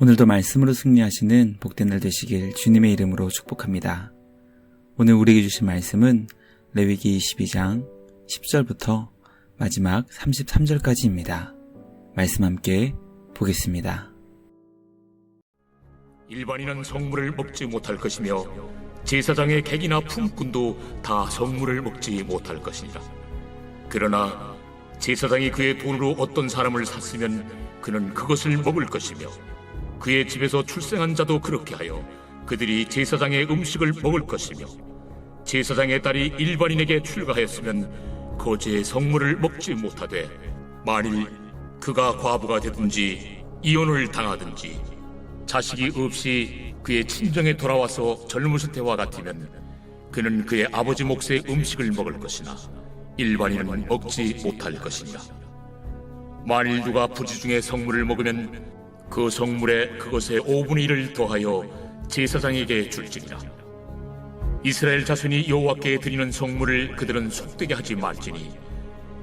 오늘도 말씀으로 승리하시는 복된 날 되시길 주님의 이름으로 축복합니다. 오늘 우리에게 주신 말씀은 레위기 22장 10절부터 마지막 33절까지입니다. 말씀 함께 보겠습니다. 일반인은 성물을 먹지 못할 것이며 제사장의 객이나 품꾼도 다 성물을 먹지 못할 것이니라. 그러나 제사장이 그의 돈으로 어떤 사람을 샀으면 그는 그것을 먹을 것이며 그의 집에서 출생한 자도 그렇게 하여 그들이 제사장의 음식을 먹을 것이며 제사장의 딸이 일반인에게 출가하였으면 거제의 성물을 먹지 못하되 만일 그가 과부가 되든지 이혼을 당하든지 자식이 없이 그의 친정에 돌아와서 젊었을 때와 같으면 그는 그의 아버지 몫의 음식을 먹을 것이나 일반인은 먹지 못할 것이니라. 만일 누가 부지 중에 성물을 먹으면 그 성물에 그것의 5분의 1을 더하여 제사장에게 줄지니라. 이스라엘 자손이 여호와께 드리는 성물을 그들은 속되게 하지 말지니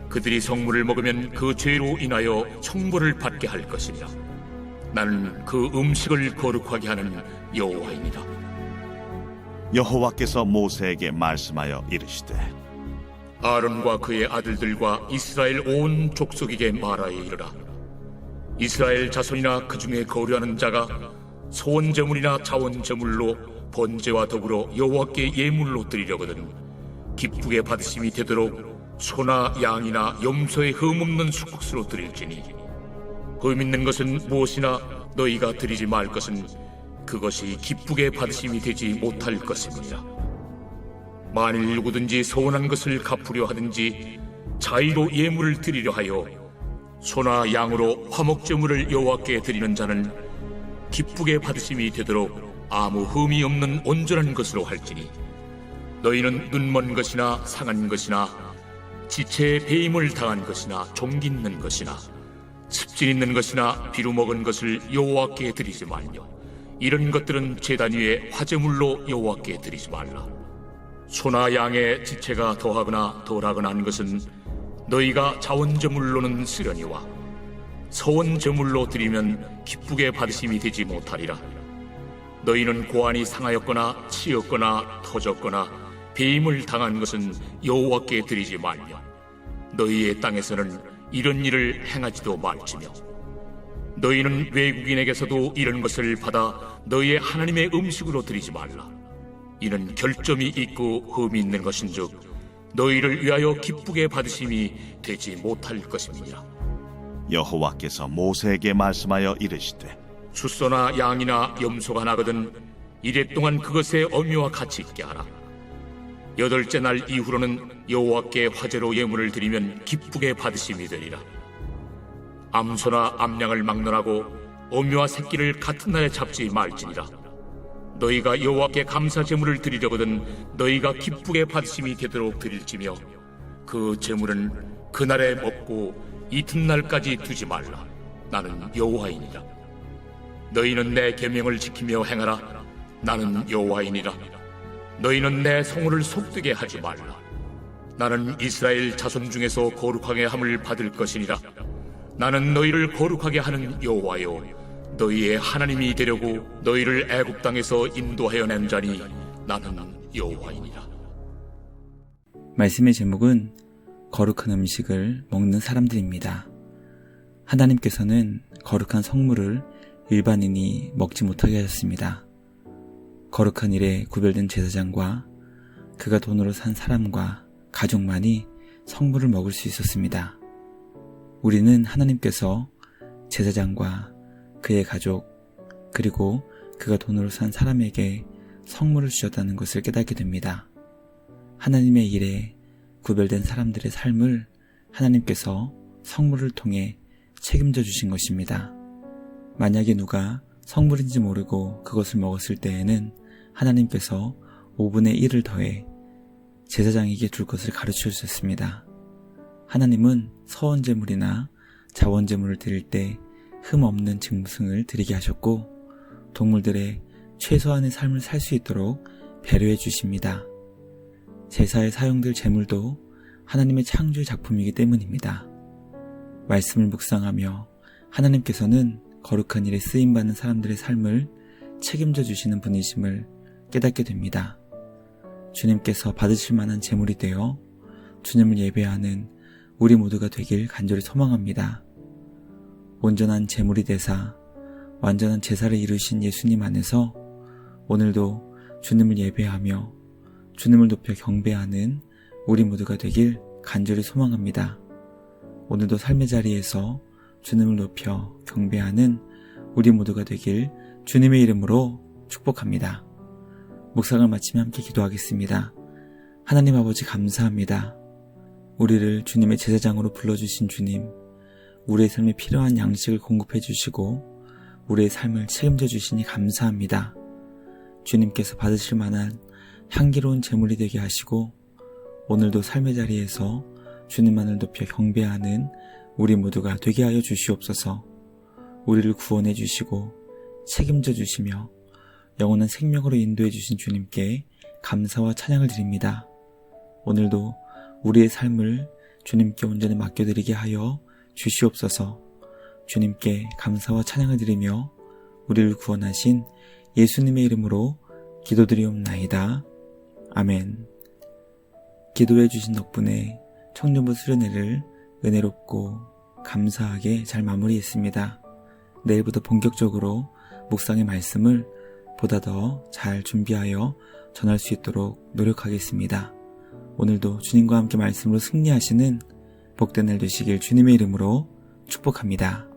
그들이 성물을 먹으면 그 죄로 인하여 형벌을 받게 할 것이니라. 나는 그 음식을 거룩하게 하는 여호와이니라. 여호와께서 모세에게 말씀하여 이르시되 아론과 그의 아들들과 이스라엘 온 족속에게 말하여 이르라. 이스라엘 자손이나 그 중에 거류하는 자가 소원 제물이나 자원 제물로 번제와 더불어 여호와께 예물로 드리려거든 기쁘게 받으심이 되도록 소나 양이나 염소의 흠 없는 수국수로 드릴지니 흠 있는 것은 무엇이나 너희가 드리지 말 것은 그것이 기쁘게 받으심이 되지 못할 것입니다. 만일 누구든지 소원한 것을 갚으려 하든지 자의로 예물을 드리려 하여 소나 양으로 화목제물을 여호와께 드리는 자는 기쁘게 받으심이 되도록 아무 흠이 없는 온전한 것으로 할지니 너희는 눈먼 것이나 상한 것이나 지체에 배임을 당한 것이나 종기 있는 것이나 습진 있는 것이나 비루 먹은 것을 여호와께 드리지 말며 이런 것들은 제단 위에 화제물로 여호와께 드리지 말라. 소나 양의 지체가 더하거나 덜하거나 한 것은 너희가 자원제물로는 쓰려니와 서원제물로 드리면 기쁘게 받으심이 되지 못하리라. 너희는 고안이 상하였거나 치였거나 터졌거나 배임을 당한 것은 여호와께 드리지 말며 너희의 땅에서는 이런 일을 행하지도 말지며 너희는 외국인에게서도 이런 것을 받아 너희의 하나님의 음식으로 드리지 말라. 이는 결점이 있고 흠이 있는 것인즉 너희를 위하여 기쁘게 받으심이 되지 못할 것입니다. 여호와께서 모세에게 말씀하여 이르시되 수소나 양이나 염소가 나거든 이래 동안 그것의 어미와 같이 있게 하라. 여덟째 날 이후로는 여호와께 화제로 예물을 드리면 기쁘게 받으심이 되리라. 암소나 암양을 막론하고 어미와 새끼를 같은 날에 잡지 말지니라. 너희가 여호와께 감사 제물을 드리려거든 너희가 기쁘게 받으심이 되도록 드릴지며 그 제물은 그날에 먹고 이튿날까지 두지 말라. 나는 여호와이니라. 너희는 내 계명을 지키며 행하라. 나는 여호와이니라. 너희는 내 성호를 속되게 하지 말라. 나는 이스라엘 자손 중에서 거룩하게 함을 받을 것이니라. 나는 너희를 거룩하게 하는 여호와요. 너희의 하나님이 되려고 너희를 애굽 땅에서 인도하여 낸 자니 나는 여호와이니라. 말씀의 제목은 거룩한 음식을 먹는 사람들입니다. 하나님께서는 거룩한 성물을 일반인이 먹지 못하게 하셨습니다. 거룩한 일에 구별된 제사장과 그가 돈으로 산 사람과 가족만이 성물을 먹을 수 있었습니다. 우리는 하나님께서 제사장과 그의 가족, 그리고 그가 돈으로 산 사람에게 성물을 주셨다는 것을 깨닫게 됩니다. 하나님의 일에 구별된 사람들의 삶을 하나님께서 성물을 통해 책임져 주신 것입니다. 만약에 누가 성물인지 모르고 그것을 먹었을 때에는 하나님께서 5분의 1을 더해 제사장에게 줄 것을 가르쳐 주셨습니다. 하나님은 서원제물이나 자원제물을 드릴 때 흠 없는 짐승을 드리게 하셨고 동물들의 최소한의 삶을 살 수 있도록 배려해 주십니다. 제사에 사용될 제물도 하나님의 창조의 작품이기 때문입니다. 말씀을 묵상하며 하나님께서는 거룩한 일에 쓰임받는 사람들의 삶을 책임져 주시는 분이심을 깨닫게 됩니다. 주님께서 받으실 만한 제물이 되어 주님을 예배하는 우리 모두가 되길 간절히 소망합니다. 온전한 제물이 되사 완전한 제사를 이루신 예수님 안에서 오늘도 주님을 예배하며 주님을 높여 경배하는 우리 모두가 되길 간절히 소망합니다. 오늘도 삶의 자리에서 주님을 높여 경배하는 우리 모두가 되길 주님의 이름으로 축복합니다. 묵상을 마치며 함께 기도하겠습니다. 하나님 아버지 감사합니다. 우리를 주님의 제사장으로 불러주신 주님, 우리의 삶에 필요한 양식을 공급해 주시고 우리의 삶을 책임져 주시니 감사합니다. 주님께서 받으실 만한 향기로운 제물이 되게 하시고 오늘도 삶의 자리에서 주님만을 높여 경배하는 우리 모두가 되게 하여 주시옵소서. 우리를 구원해 주시고 책임져 주시며 영원한 생명으로 인도해 주신 주님께 감사와 찬양을 드립니다. 오늘도 우리의 삶을 주님께 온전히 맡겨드리게 하여 주시옵소서. 주님께 감사와 찬양을 드리며 우리를 구원하신 예수님의 이름으로 기도드리옵나이다. 아멘. 기도해 주신 덕분에 청년부 수련회를 은혜롭고 감사하게 잘 마무리했습니다. 내일부터 본격적으로 묵상의 말씀을 보다 더 잘 준비하여 전할 수 있도록 노력하겠습니다. 오늘도 주님과 함께 말씀으로 승리하시는 복된 날 되시길 주님의 이름으로 축복합니다.